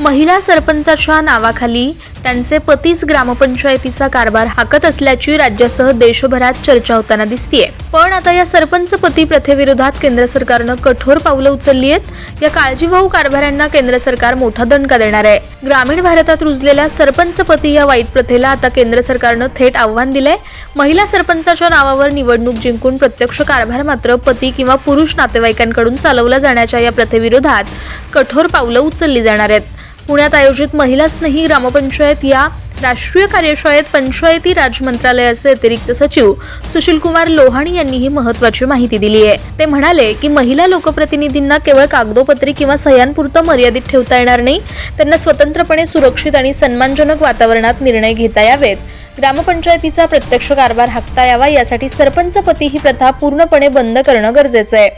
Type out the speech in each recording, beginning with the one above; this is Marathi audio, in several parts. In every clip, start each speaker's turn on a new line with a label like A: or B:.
A: महिला सरपंचाच्या नावाखाली त्यांचे पतीच ग्रामपंचायतीचा कारभार हाकत असल्याची राज्यासह देशभरात चर्चा होताना दिसतीये. पण आता या सरपंच पती प्रथेविरोधात केंद्र सरकारनं कठोर पावलं उचलली आहेत. या काळजीवाहू कारभाऱ्यांना केंद्र सरकार मोठा दणका देणार आहे. ग्रामीण भारतात रुजलेल्या सरपंच पती या वाईट प्रथेला आता केंद्र सरकारनं थेट आव्हान दिलंय. महिला सरपंचाच्या नावावर निवडणूक जिंकून प्रत्यक्ष कारभार मात्र पती किंवा पुरुष नातेवाईकांकडून चालवला जाण्याच्या या प्रथेविरोधात कठोर पावलं उचलली जाणार आहेत. पुण्यात आयोजित महिला स्नेही ग्रामपंचायत या राष्ट्रीय कार्यशाळेत पंचायती राज मंत्रालयाचे अतिरिक्त सचिव सुशील कुमार लोहाणी यांनी ही महत्वाची माहिती दिली आहे. ते म्हणाले की महिला लोकप्रतिनिधींना केवळ कागदोपत्री किंवा सह्यांपुरतं मर्यादित ठेवता येणार नाही त्यांना स्वतंत्रपणे सुरक्षित आणि सन्मानजनक वातावरणात निर्णय घेता यावेत. ग्रामपंचायतीचा प्रत्यक्ष कारभार हाकता यावा यासाठी सरपंचपती ही प्रथा पूर्णपणे बंद करणं गरजेचं आहे.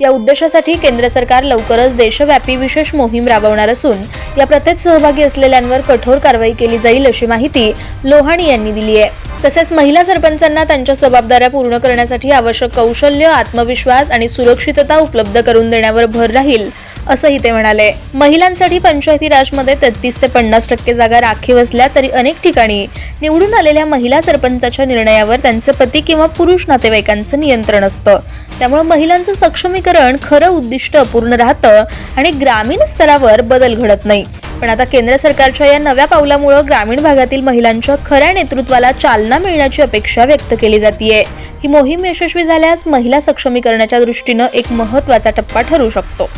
A: या उद्देशासाठी केंद्र सरकार लवकरच देशव्यापी विशेष मोहीम राबवणार असून या प्रथेत सहभागी असलेल्यांवर कठोर कारवाई केली जाईल अशी माहिती लोहाणी यांनी दिली आहे. तसेच महिला सरपंचांना त्यांच्या जबाबदाऱ्या पूर्ण करण्यासाठी आवश्यक कौशल्य आत्मविश्वास आणि सुरक्षितता उपलब्ध करून देण्यावर भर राहील. असंही ते म्हणाले. महिलांसाठी पंचायती राजमध्ये तेहतीस ते पन्नास टक्के जागा राखीव असल्या तरी अनेक ठिकाणी निवडून आलेल्या महिला सरपंचाच्या निर्णयावर त्यांचे पती किंवा पुरुष नातेवाईकांचं नियंत्रण असतं. त्यामुळे महिलांचं सक्षमीकरण खरं उद्दिष्ट अपूर्ण राहतं आणि ग्रामीण स्तरावर बदल घडत नाही. पण आता केंद्र सरकारच्या या नव्या पावलामुळं ग्रामीण भागातील महिलांच्या खऱ्या नेतृत्वाला चालना मिळण्याची अपेक्षा व्यक्त केली जातीये. ही मोहीम यशस्वी झाल्यास महिला सक्षमीकरणाच्या दृष्टीनं एक महत्त्वाचा टप्पा ठरू शकतो.